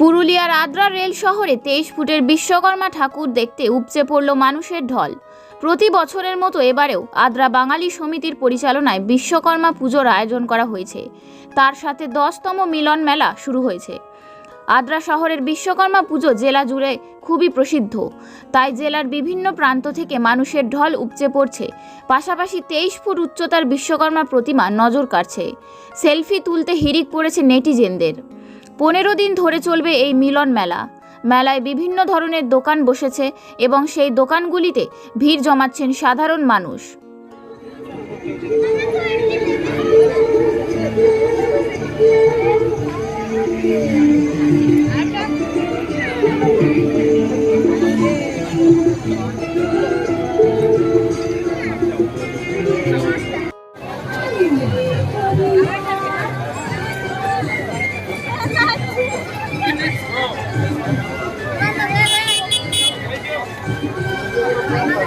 পুরুলিয়ার আদ্রা রেল শহরে তেইশ ফুটের বিশ্বকর্মা ঠাকুর দেখতে উপচে পড়ল মানুষের ঢল। প্রতি বছরের মতো এবারেও আদ্রা বাঙালি সমিতির পরিচালনায় বিশ্বকর্মা পুজোর আয়োজন করা হয়েছে। তার সাথে দশতম মিলন মেলা শুরু হয়েছে। আদ্রা শহরের বিশ্বকর্মা পুজো জেলা জুড়ে খুবই প্রসিদ্ধ। তাই জেলার বিভিন্ন প্রান্ত থেকে মানুষের ঢল উপচে পড়ছে। পাশাপাশি তেইশ ফুট উচ্চতার বিশ্বকর্মা প্রতিমা নজর কাড়ছে। সেলফি তুলতে হিরিক পড়েছে নেটিজেনদের। পনেরো দিন ধরে চলবে এই মিলন মেলা। মেলায় বিভিন্ন ধরনের দোকান বসেছে এবং সেই দোকানগুলিতে ভিড় জমাচ্ছেন সাধারণ মানুষ।